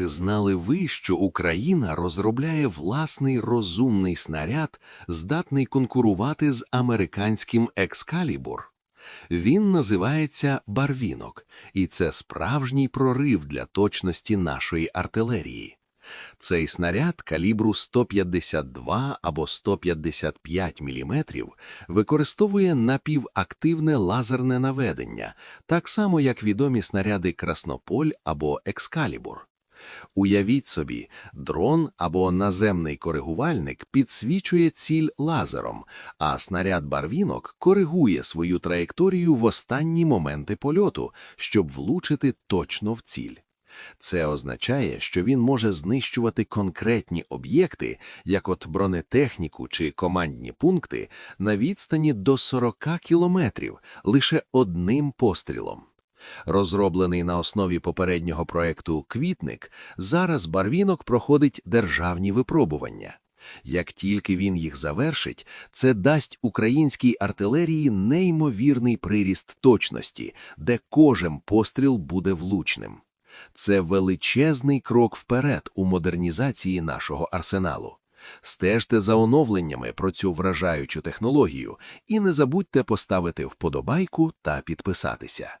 Чи знали ви, що Україна розробляє власний розумний снаряд, здатний конкурувати з американським Екскалібур? Він називається барвінок, і це справжній прорив для точності нашої артилерії. Цей снаряд калібру 152 або 155 мм використовує напівактивне лазерне наведення, так само як відомі снаряди Краснополь або Екскалібур. Уявіть собі, дрон або наземний коригувальник підсвічує ціль лазером, а снаряд барвінок коригує свою траєкторію в останні моменти польоту, щоб влучити точно в ціль. Це означає, що він може знищувати конкретні об'єкти, як от бронетехніку чи командні пункти, на відстані до 40 кілометрів лише одним пострілом. Розроблений на основі попереднього проекту «Квітник», зараз барвінок проходить державні випробування. Як тільки він їх завершить, це дасть українській артилерії неймовірний приріст точності, де кожен постріл буде влучним. Це величезний крок вперед у модернізації нашого арсеналу. Стежте за оновленнями про цю вражаючу технологію і не забудьте поставити вподобайку та підписатися.